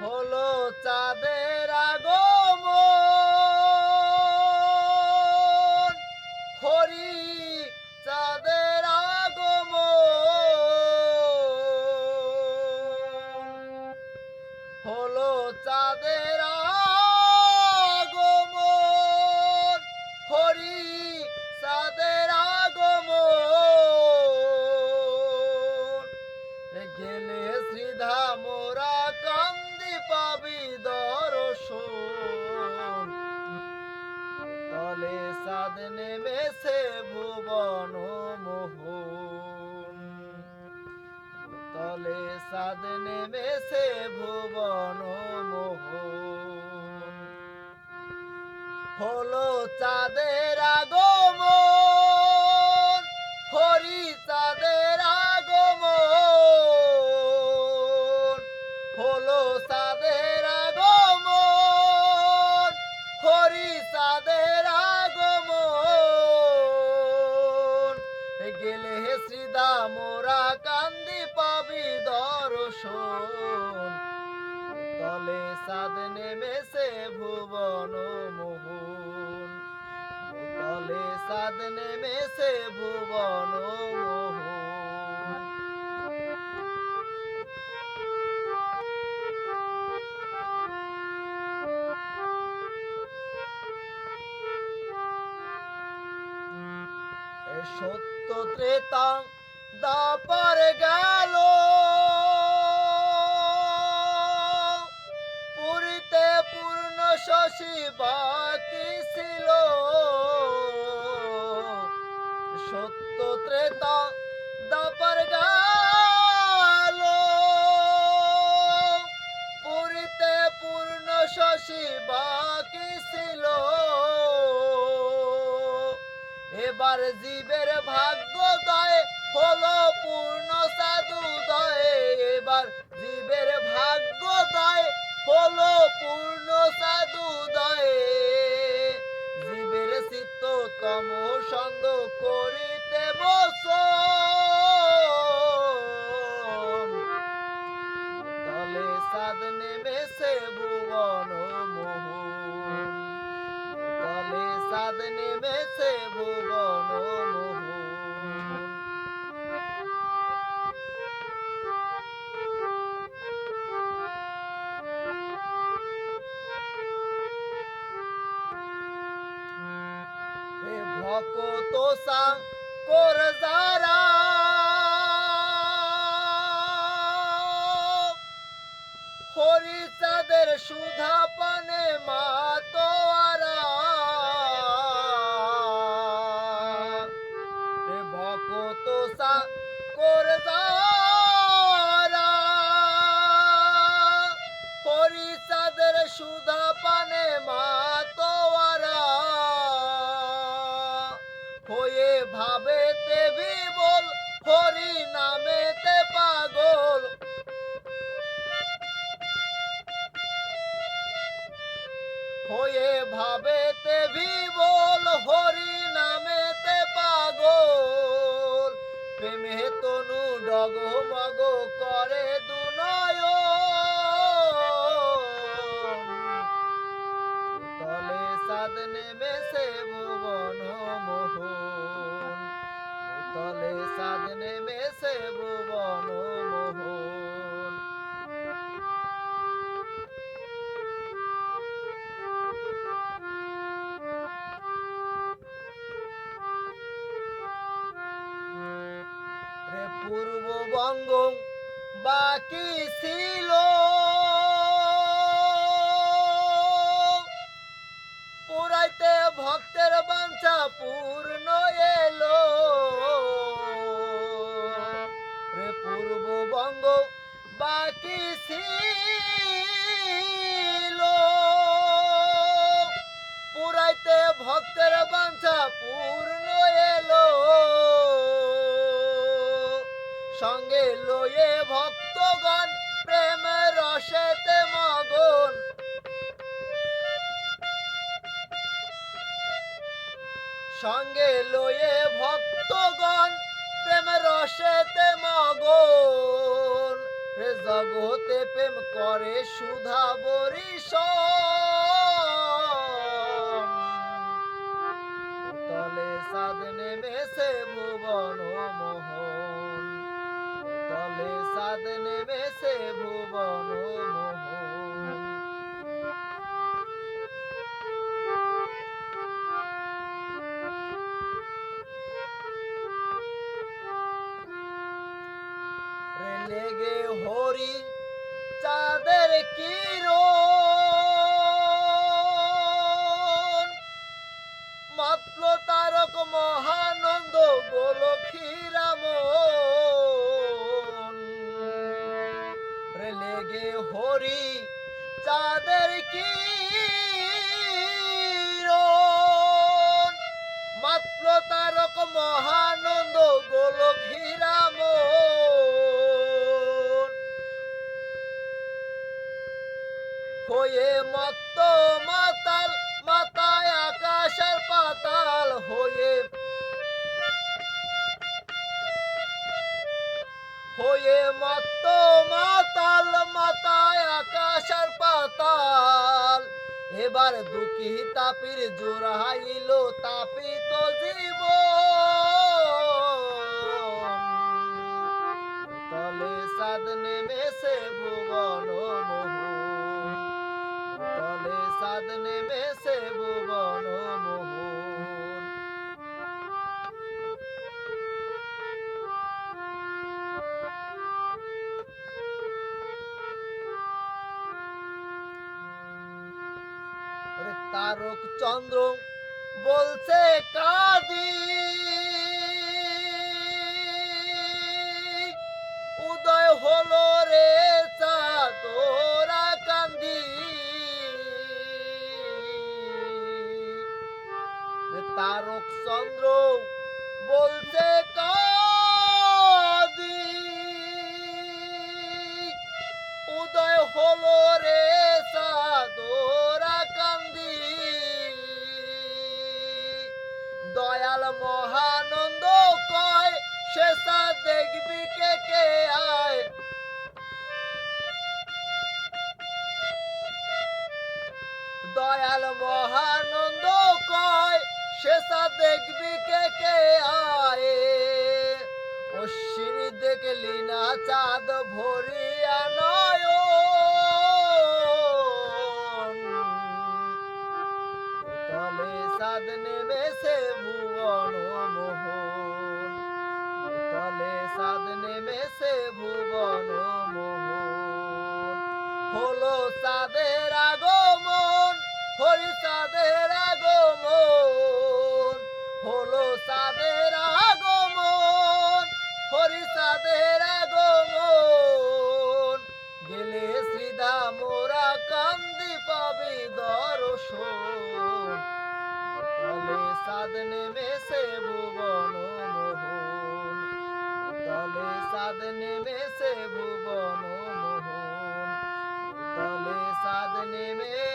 হলো চাঁদের আগম হরি চাঁদের আগম হলো চাঁদের পাবি দর্শন। তলে সাদ নেমেছে ভুবন মোহন। তলে সাদ নেমেছে ভুবন মোহন। হলো চাঁদের সাদ নেমেছে ভুবন সত্য ত্রেতা দাপার গেল। পুরীতে পূর্ণ শশী বাকি ছিল। সত্য ত্রেতা, দাপার গেল। পুরীতে পূর্ণ শশী বাকি ছিল। এবার জীবের ভাগ্য দয় হলো পূর্ণ সাধু দয়। এবার জীবের ভাগ্য দয় হলো পূর্ণ সাধু দয়। তম সঙ্গ করিতে বসন হে ভকত সাং কর যারা। হরি চাঁদের সুধা পানে মাতোয়ারা হে ভকত সাং কর যারা। সুধা হয়ে ভাবেতে বিবল হরি নামেতে পাগল। প্রেমে তনু ডগ মগ করে দুনয় তলে সাদ নেমেছে ভুবন মোহন। তলে সাদ নেমেছে ভুবন মোহন। পূর্ববঙ্গ বাকি ছিল। পুরাইতে ভক্তের বাঞ্ছা পূর্ণ এলো। রে পূর্ববঙ্গ বাকি ছিল। পুরাইতে ভক্তের বাঞ্ছা লয়ে ভক্তগণ প্রেম রসেতে মগন। সঙ্গে লয়ে ভক্তগণ প্রেম রসেতে মগন। রে জগতে প্রেম করে সুধা বরিশ তলে সাদ নেমেছে সাদ নেমেছে ভুবন লেগে হরি চাঁদের কিরণ। মাতল তারক মহানন্দ গোলক্ষীরাম লেগে হরি, চাঁদের কিরণ। মাতল তারক মহানন্দ গোলক্ষীরাম হয়ে মত্ত মাতাল, মাতায় আকাশের পাতাল হয়ে হয়ে মত্ত মাতাল মাথায় আকাশের পাতাল। এবার দুঃখী তাপির জোড়াইল তাপিত জীব তলে সাদ নেমেছে ভুবন মোহন তলে সাদ নেমেছে ভুবন তারক চন্দ্র বলছে কাদি। উদয় হলো রে চাঁদরা কান্দি। তারক চন্দ্র বলছে কাদি। দয়াল মহানন্দ কয় শেষা দেখবি কে কে আয়। দয়াল মহানন্দ কয় শেষা দেখবি কে কে আয়। অশ্বিনী দেখলি না চাঁদ ভরিয়া চাঁদ নেমেছে ভুবন মোহন। হলো চাঁদের আগমন, হরি চাঁদের আগমন। হলো চাঁদের আগমন, হরি চাঁদের আগমন। গেলে শ্রীধা মোরা কান্দি পাবি দর্শন। তলে চাঁদ নেমেছে ভুবন তলে সাদ নেমেছে ভুবন মোহন। তলে সাদ নেমে